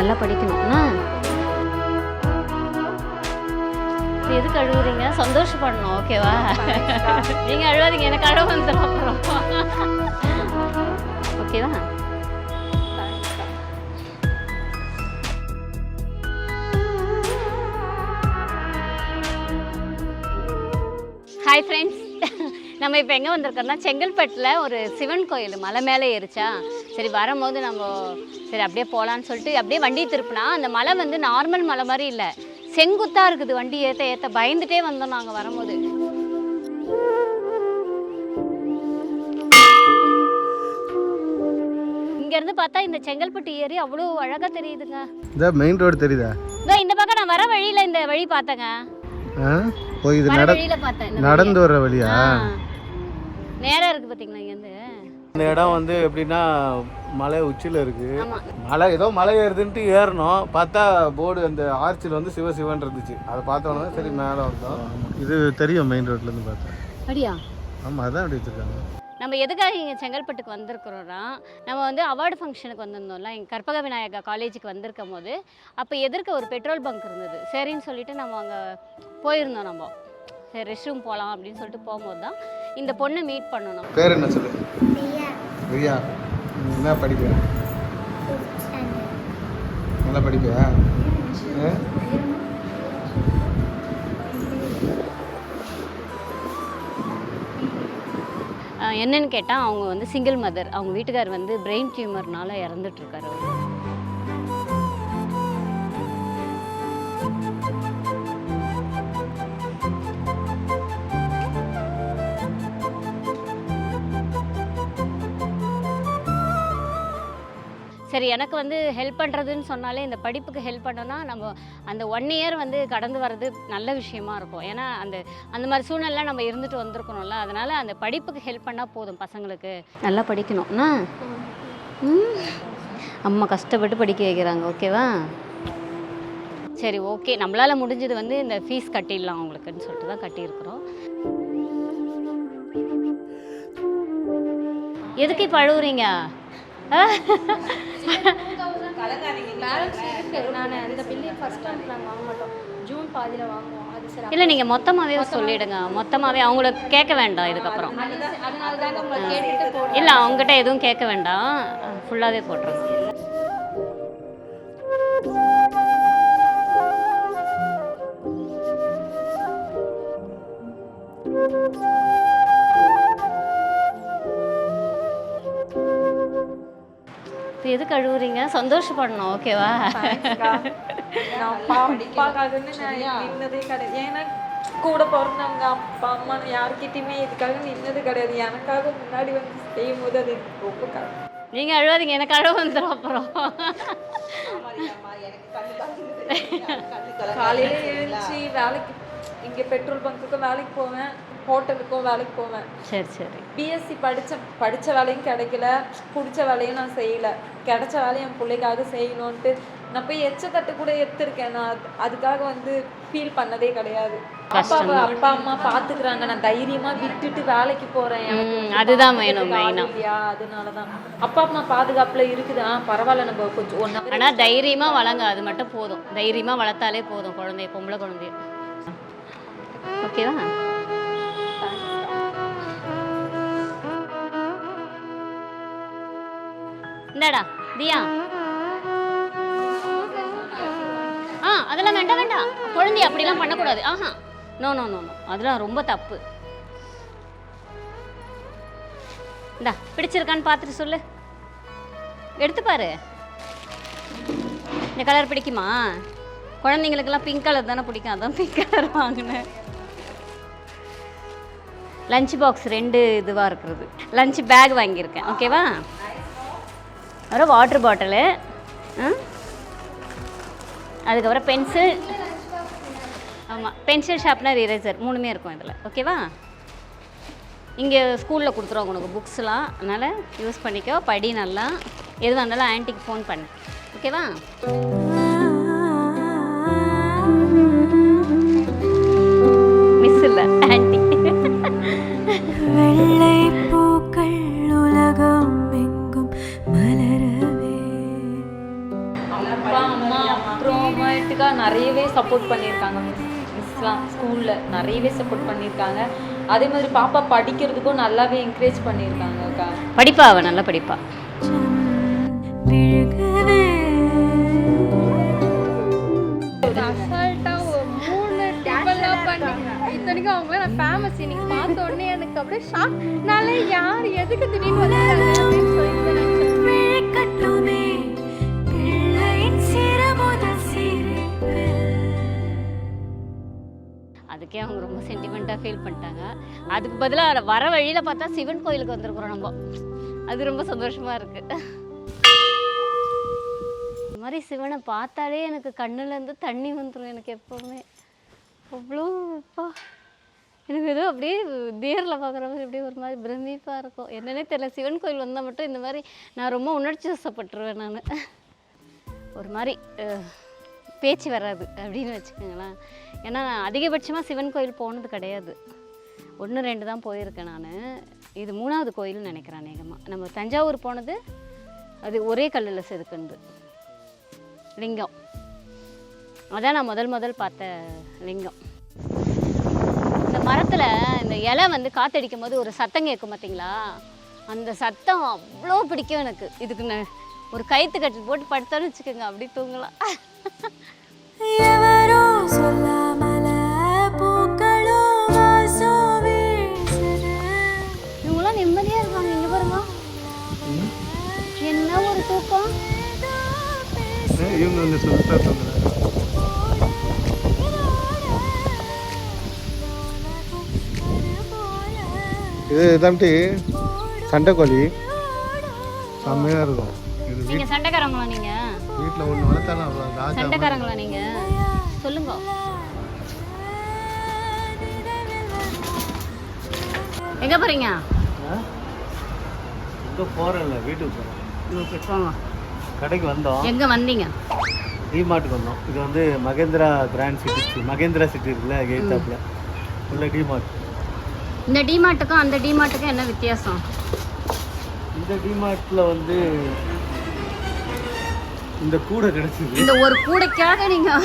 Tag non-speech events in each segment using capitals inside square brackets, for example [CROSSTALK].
நல்லா படிக்கணும். என்ன? இப்ப எதுக்கு அழுகுறீங்க சந்தோஷப்படணும். ஓகேவா? நீங்க அழுவாதீங்க. எனக்கு அழ வந்துடும் அப்புறம். ஓகேவா? ஹாய் ஃப்ரெண்ட்ஸ் [LAUGHS] நம்ம இப்போ எங்கே வந்திருக்கோம்னா செங்கல்பட்டில் ஒரு சிவன் கோயில் மலை மேலே ஏறிச்சா? சரி வரும்போது நம்ம சரி அப்படியே போகலான்னு சொல்லிட்டு அப்படியே வண்டி திருப்பினா அந்த மலை வந்து நார்மல் மலை மாதிரி இல்லை. செங்குத்தாக இருக்குது வண்டி ஏற்ற ஏற்ற பயந்துட்டே வந்தோம் நாங்கள் வரும்போது. இங்கேருந்து பார்த்தா இந்த செங்கல்பட்டு ஏரி அவ்வளோ அழகாக தெரியுதுங்க. இந்த மெயின் ரோடு தெரியுதா? இதோ இந்த பக்கம் நான் வர வழியில் இந்த வழி பார்த்தேங்க. ஓ இது வர நடந்து வர்ற வழியா? நேராக இருக்குது பார்த்தீங்களா இந்த இடம் வந்து எப்படின்னா மலை உச்சியில் இருக்கு. ஆமாம் மலை ஏதோ மலை ஏறுதுன்ட்டு ஏறணும். பார்த்தா போர்டு அந்த ஆர்ச்சில் வந்து சிவ சிவன் இருந்துச்சு. அதை பார்த்தோன்னே சரி மேலே வந்தோம். இது தெரியும் மெயின் ரோட்லேருந்து பார்த்தேன் அப்படியா? ஆமாம் அதான் அப்படி வச்சுருக்காங்க. நம்ம எதுக்காக இங்கே செங்கல்பட்டுக்கு வந்திருக்கிறோன்னா நம்ம வந்து அவார்டு ஃபங்க்ஷனுக்கு வந்திருந்தோம்ல எங்கள் கற்பக விநாயகா காலேஜுக்கு வந்திருக்கும் போது அப்போ எதிர்க்க ஒரு பெட்ரோல் பங்க் இருந்தது. சரின்னு சொல்லிட்டு நம்ம அங்கே போயிருந்தோம் நம்ம. சரி ரெஸ்ட் ரூம் போகலாம் அப்படின்னு சொல்லிட்டு போகும்போது தான் இந்த பொண்ணை மீட் பண்ணணும். பேர் என்ன சொல்லு? ரியா என்ன படிக்கிற நல்லா படிப்பியா என்னன்னு கேட்டால் அவங்க வந்து சிங்கிள் மதர் அவங்க வீட்டுக்கார் வந்து பிரெயின் டியூமர்னால இறந்துட்டுருக்காரு அவர். எனக்கு வந்து ஹெல்ப் பண்ணுறதுன்னு சொன்னாலே இந்த படிப்புக்கு ஹெல்ப் பண்ணோன்னா நம்ம அந்த ஒன் இயர் வந்து கடந்து வர்றது நல்ல விஷயமா இருக்கும். ஏன்னா அந்த அந்த மாதிரி சூழ்நிலை நம்ம இருந்துட்டு வந்திருக்கணும்ல. அதனால அந்த படிப்புக்கு ஹெல்ப் பண்ணால் போதும் பசங்களுக்கு. நல்லா படிக்கணும்னா அம்மா கஷ்டப்பட்டு படிக்க வைக்கிறாங்க. ஓகேவா? சரி ஓகே. நம்மளால் முடிஞ்சது வந்து இந்த ஃபீஸ் கட்டிடலாம் அவங்களுக்குன்னு சொல்லிட்டு தான் கட்டியிருக்கிறோம். எதுக்கு இப்போ அழுகுறீங்க நான் அந்த பில்லு ஃபர்ஸ்ட் டைம் நாங்கள் வாங்க மாட்டோம் ஜூன் பாதியில் வாங்குவோம் அது சரி இல்லை நீங்கள் மொத்தமாகவே சொல்லிடுங்க. மொத்தமாகவே அவங்கள கேட்க வேண்டாம் இதுக்கப்புறம். இல்லை அவங்ககிட்ட எதுவும் கேட்க வேண்டாம். ஃபுல்லாகவே போட்டுருங்க. இப்போ எதுக்கு அழுகுறீங்க சந்தோஷப்படணும் ஓகேவா? நான் பாப்பாக்காகன்னு நான் நின்னதே கிடையாது. ஏன்னா கூட பிறந்தவங்க அப்பா அம்மா யார்கிட்டயுமே இதுக்காக நின்னது கிடையாது. எனக்காக முன்னாடி வந்து செய்யும் போது அது ரொம்ப நீங்கள் அழுவாதீங்க எனக்கு அழுவ வந்துடும் அப்புறம். காலையில எழுந்துச்சு வேலைக்கு இங்க பெட்ரோல் பங்க்குக்கும் வேலைக்கு போவேன். ஹோட்டலுக்கும் வேலைக்கு போவேன். சரி சரி. பிஎஸ்சி படிச்ச படிச்ச வேலையும் கிடைக்கல. பிடிச்ச வேலையும் நான் செய்யல. கிடைச்ச வேலையும் என் பிள்ளைக்காக செய்யணும்ட்டு நான் போய் எச்ச தட்டு கூட எடுத்திருக்கேன். நான் அது- அதுக்காக வந்து ஃபீல் பண்ணதே கிடையாது. அப்பா அப்பா அம்மா பாத்துக்கிறாங்க. நான் தைரியமா விட்டுட்டு வேலைக்கு போறேன். அதுதான் வேணும் இல்லையா? அதனாலதான். அப்பா அம்மா பாதுகாப்புல இருக்குது. ஆ பரவாயில்ல. நம்ம கொஞ்சம் ஒன் ஹவர் ஆனால் தைரியமாக வளங்க. அது மட்டும் போதும். தைரியமாக வளர்த்தாலே போதும் குழந்தைய பொம்பளை குழந்தைய. ஓகேவா? இந்தாடா தியா? ஆ அதெல்லாம் வேண்டாம் வேண்டாம். குழந்தைய அப்படிலாம் பண்ணக்கூடாது. ஆஹா. No no no no. அதெல்லாம் ரொம்ப தப்பு. இந்தா பிடிச்சிருக்கான்னு பார்த்துட்டு சொல்லு. எடுத்து பாரு. இந்த கலர் பிடிக்குமா? குழந்தைங்களுக்கெல்லாம் பிங்க் கலர் தானே பிடிக்கும். அதான் பிங்க் கலர் வாங்கினேன். லஞ்ச் பாக்ஸ் ரெண்டு இதுவாக இருக்கிறது. லஞ்ச் பேக் வாங்கியிருக்கேன். ஓகேவா அப்புறம் வாட்டர் பாட்டிலு அதுக்கப்புறம் பென்சில் ஆமாம் பென்சில் ஷார்ப்னர் இரேசர் மூணுமே இருக்கும் இதில். ஓகேவா இங்கே ஸ்கூலில் கொடுத்துருவாங்க உனக்கு புக்ஸ்லாம் அதனால் யூஸ் பண்ணிக்கோ படி நல்லா. எதுவாக இருந்தாலும் ஆன்ட்டிக்கு ஃபோன் பண்ணு. ஓகேவா அம்மா அப்புறமேட்டுக்கா நிறையவே சப்போர்ட் பண்ணியிருக்காங்க மிஸ்லாம் ஸ்கூலில் நிறையவே சப்போர்ட் பண்ணியிருக்காங்க. அதே மாதிரி பாப்பா படிக்கிறதுக்கும் நல்லாவே என்கரேஜ் பண்ணியிருக்காங்கக்கா படிப்பா அவ? நல்லா படிப்பா. இத்தனைக்கும் அவங்கள நான் ஃபேமஸ் இன்னைக்கு பார்த்த உடனே எனக்கு அப்படியே ஷாக் நாளே யார் எதுக்கு திடீர்னு அப்படின்னு சொல்லிட்டு அதுக்கே அவங்க ரொம்ப சென்டிமெண்ட்டாக ஃபீல் பண்ணிட்டாங்க. அதுக்கு பதிலாக வர வழியில் பார்த்தா சிவன் கோயிலுக்கு வந்திருக்கிறோம் நம்ம. அது ரொம்ப சந்தோஷமாக இருக்குது இந்த மாதிரி சிவனை பார்த்தாலே எனக்கு கண்ணுலேருந்து தண்ணி வந்துடும் எனக்கு எப்போவுமே. அவ்வளோ அப்பா. எனக்கு ஏதோ அப்படியே நேரில் பார்க்குற மாதிரி அப்படியே ஒரு மாதிரி பிரமிப்பாக இருக்கும். என்னன்னே தெரியல சிவன் கோயில் வந்தால் மட்டும் இந்த மாதிரி நான் ரொம்ப உணர்ச்சி வசப்பட்டுருவேன் நான். ஒரு மாதிரி பேச்சு வராது அப்படின்னு வச்சுக்கோங்களேன். ஏன்னா நான் அதிகபட்சமாக சிவன் கோயில் போனது கிடையாது. ஒன்று ரெண்டு தான் போயிருக்கேன் நான். இது மூணாவது கோயில்னு நினைக்கிறேன் அநேகமாக நம்ம தஞ்சாவூர் போனது அது ஒரே கல்லில் செதுக்குனது. லிங்கம். அதான் நான் முதல் முதல் பார்த்த லிங்கம். இந்த மரத்தில் இந்த இலை வந்து காத்தடிக்கும் போது ஒரு சத்தம் கேட்கும் பார்த்தீங்களா அந்த சத்தம் அவ்வளோ பிடிக்கும் எனக்கு. இதுக்கு நான் ஒரு கயிற்று கட்டி போட்டு படுத்தோன்னு வச்சுக்கோங்க அப்படி தூங்கலாம். இவங்க வந்து சொல்லிட்டா தந்துடுறாங்க இது தம்பி சண்டைக்கோழி. செம்மையாக இருக்கும். இது நீங்கள் சண்டைக்காரங்களா நீங்கள் வீட்டில் ஒன்று வளர்த்தாலும் அவ்வளோ ராஜா. சண்டைக்காரங்களா நீங்கள் சொல்லுங்க. எங்கே போகிறீங்க? எங்க போகிறேன்ல வீட்டுக்கு போகிறேன் ஓகே போங்க. கடைக்கு வந்தோம். எங்கே வந்தீங்க? டிமார்ட்டுக்கு வந்தோம். இது வந்து Mahindra grand city Mahindra city இருக்குல்ல கேட்டாப்ல உள்ள டிமார்ட். இந்த டிமார்ட்டுக்கும் அந்த டிமார்ட்டுக்கும் என்ன வித்தியாசம்? இந்த டிமார்ட்ல வந்து இந்த கூடை கிடைச்சிது. இந்த ஒரு கூடைக்காக நீங்கள்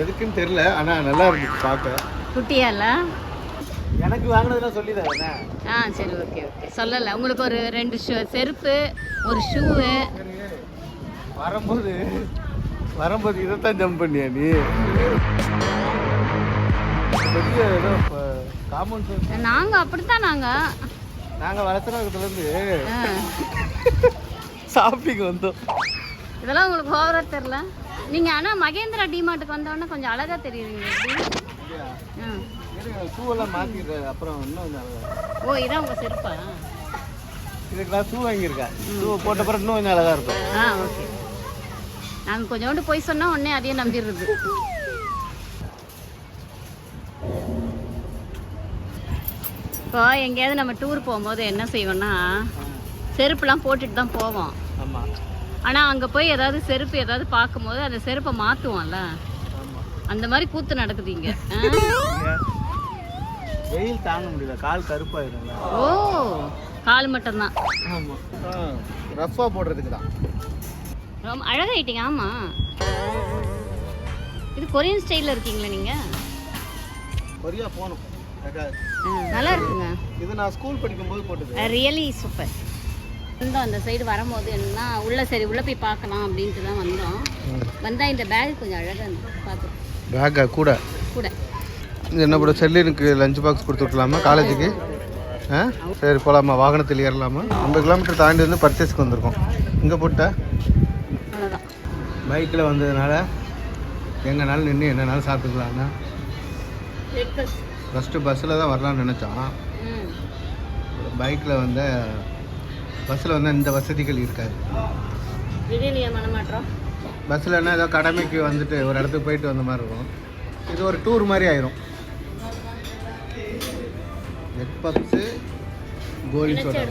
எதுக்குன்னு தெரியல ஆனா நல்லா இருந்துச்சு பார்க்க. குட்டியா இல்லை எனக்கு வாங்கினதுலாம் சொல்லி தரேன் ஆ சரி ஓகே ஓகே. சொல்லலை. உங்களுக்கு ஒரு ரெண்டு ஷூ செருப்பு ஒரு ஷூவு. வரும்போது வரும்போது இதைத்தான் ஜம்ப் பண்ணியா நீ? பெரிய ஏதோ காமன் நாங்கள் அப்படித்தான் நாங்கள் நாங்கள் வளர்த்துறதுலேருந்து ஷாப்பிங் வந்தோம் இதெல்லாம் உங்களுக்கு ஓவராக தெரில நீங்கள் ஆனால் மகேந்திரா டிமார்ட்டுக்கு வந்தோடனே கொஞ்சம் தெரியுறீங்க. அழகா இருக்கும். ஓ இதான் உங்கள் செருப்பா? இதுக்கு நான் ஷூ வாங்கியிருக்கேன். ஷூ போட்ட பிறகு இன்னும் கொஞ்சம் அழகாக இருக்கும். ஆ ஓகே. நாங்கள் கொஞ்சோண்டு போய் சொன்னால் உடனே அதையே நம்பிடுறது. இப்போ எங்கேயாவது நம்ம டூர் போகும்போது என்ன செய்வோம்னா செருப்புலாம் போட்டுட்டு தான் போவோம். ஆமாம் ஆனால் அங்கே போய் ஏதாவது செருப்பு ஏதாவது பார்க்கும்போது அந்த செருப்பை மாற்றுவோம்ல ஆமாம் அந்த மாதிரி கூத்து நடக்குது இங்க? வெயில் தாங்க முடியல. கால் கருப்பாயிரும்ல ஓ கால் மட்டும்தான். ஆமாம் ரஃப்பாக போடுறதுக்கு தான். ரொம்ப அழகாயிட்டீங்க. ஆமாம் இது கொரியன் ஸ்டைலில் இருக்கீங்களா நீங்கள் கொரியா போகணும். நல்லா இருக்குங்க. இது நான் ஸ்கூல் படிக்கும்போது போட்டது. Really super. வந்தோம். அந்த சைடு வரும்போது என்னன்னா உள்ள சரி உள்ள போய் பார்க்கலாம் அப்படின்ட்டு தான் வந்தோம். வந்தால் இந்த பேக் கொஞ்சம் இருந்தது. பார்த்து. பேக்கா கூட? கூட. என்ன போட செல்லினுக்கு லஞ்ச் பாக்ஸ் கொடுத்து விட்லாமா காலேஜுக்கு? ஆ? சரி போகலாமா வாகனத்தில் ஏறலாமா? ஐம்பது கிலோமீட்டர் தாண்டி வந்து பர்ச்சேஸ்க்கு வந்திருக்கோம். இங்கே போட்ட? பைக்கில் வந்ததுனால எங்கனாலும் நின்று என்னனாலும் சாப்பிட்டுக்கலாம்னா? ஃபஸ்ட்டு பஸ்ஸில் தான் வரலாம்னு நினச்சோம். பைக்கில் வந்து பஸ்ஸில் வந்து இந்த வசதிகள் இருக்காது. திடீர்னு ஏன் மனமாற்றம் பஸ்ஸில் என்ன ஏதோ கடமைக்கு வந்துட்டு ஒரு இடத்துக்கு போயிட்டு வந்த மாதிரி இருக்கும். இது ஒரு டூர் மாதிரி ஆயிரும். எக் பப்ஸு கோலி சோடா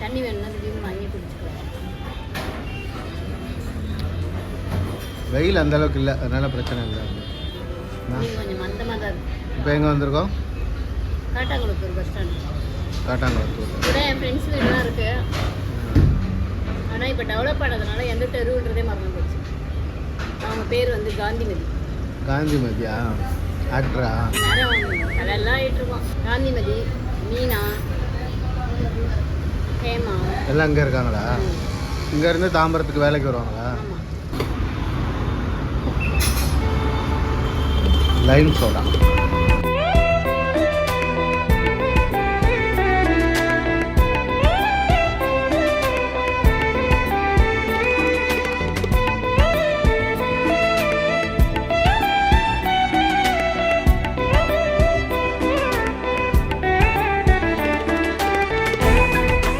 தண்ணி வெயில் அந்த அளவுக்கு இல்லை அதனால பிரச்சனை இல்லை. இப்போ எங்கே வந்திருக்கோம்? காட்டாங்குளத்தூர் பஸ் ஸ்டாண்டு காட்டாங்குளத்தூர் கூட என் ஃப்ரெண்ட்ஸ் வீடுலாம் இருக்கு. இப்போ டெவலப் ஆனதுனால எந்த தெருவுன்றதே மறந்து போச்சு. அவங்க பேர் வந்து காந்திமதி. காந்திமதியா? ஆக்டரா அதெல்லாம் ஆயிட்டுருக்கோம் காந்திமதி மீனா ஹேமா. எல்லாம் இங்கே இருக்காங்களா? இங்கேருந்து தாம்பரத்துக்கு வேலைக்கு வருவாங்களா? Lime soda